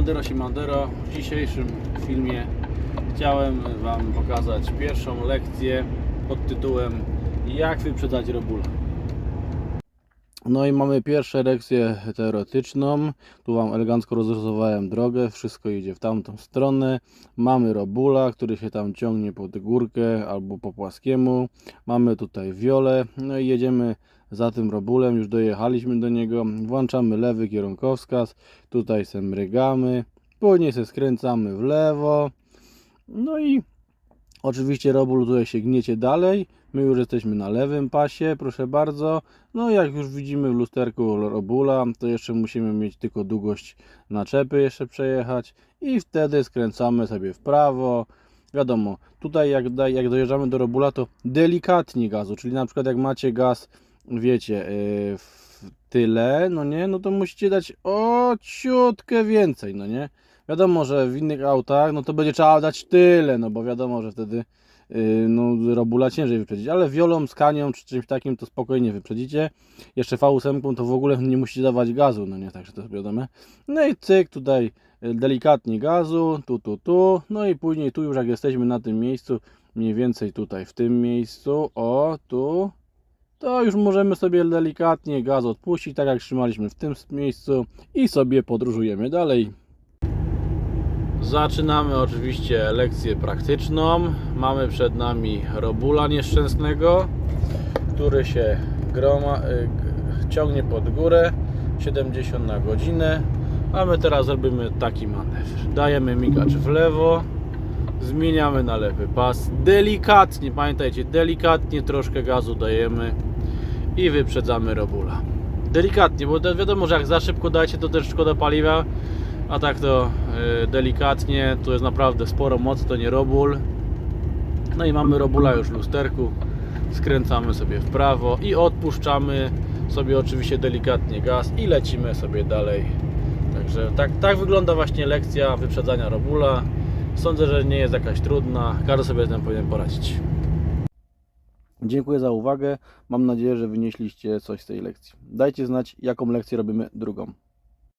Siemandero, siemandero. W dzisiejszym filmie chciałem Wam pokazać pierwszą lekcję pod tytułem Jak wyprzedzać robula. No i mamy pierwszą lekcję teoretyczną. Tu Wam elegancko rozrysowałem drogę, wszystko idzie w tamtą stronę. Mamy robula, który się tam ciągnie pod górkę albo po płaskiemu. Mamy tutaj wiolę, no i jedziemy za tym robulem, już dojechaliśmy do niego. Włączamy lewy kierunkowskaz, tutaj se mrygamy, później se skręcamy w lewo. No i oczywiście robul tutaj się gniecie dalej. My już jesteśmy na lewym pasie, proszę bardzo. No jak już widzimy w lusterku robula, to jeszcze musimy mieć tylko długość naczepy jeszcze przejechać i wtedy skręcamy sobie w prawo. Wiadomo, tutaj jak, jak dojeżdżamy do robula, to delikatnie gazu, czyli na przykład jak macie gaz, wiecie, yy, w tyle, no nie, no to musicie dać o ciutkę więcej, no nie. Wiadomo, że w innych autach, no to będzie trzeba dać tyle, no bo wiadomo, że wtedy yy, no, robula ciężej wyprzedzić, ale wiolą, skanią czy czymś takim to spokojnie wyprzedzicie. Jeszcze V8 to w ogóle nie musicie dawać gazu, no nie, także to jest wiadome. No i cyk, tutaj y, delikatnie gazu, tu, tu, tu, no i później tu już jak jesteśmy na tym miejscu, mniej więcej tutaj w tym miejscu, o, tu, to już możemy sobie delikatnie gaz odpuścić, tak jak trzymaliśmy w tym miejscu i sobie podróżujemy dalej. Zaczynamy oczywiście lekcję praktyczną. Mamy przed nami robula nieszczęsnego, który się groma, y, ciągnie pod górę 70 na godzinę. A my teraz robimy taki manewr. Dajemy migacz w lewo, zmieniamy na lewy pas. Delikatnie, pamiętajcie, delikatnie troszkę gazu dajemy i wyprzedzamy robula. Delikatnie, bo wi- wiadomo, że jak za szybko dacie, to też szkoda paliwa, a tak to y, delikatnie, tu jest naprawdę sporo mocy, to nie robul. No i mamy robula już w lusterku, skręcamy sobie w prawo i odpuszczamy sobie oczywiście delikatnie gaz i lecimy sobie dalej. Także tak, tak wygląda właśnie lekcja wyprzedzania robula. Sądzę, że nie jest jakaś trudna, każdy sobie z tym powinien poradzić. Dziękuję za uwagę. Mam nadzieję, że wynieśliście coś z tej lekcji. Dajcie znać, jaką lekcję robimy drugą.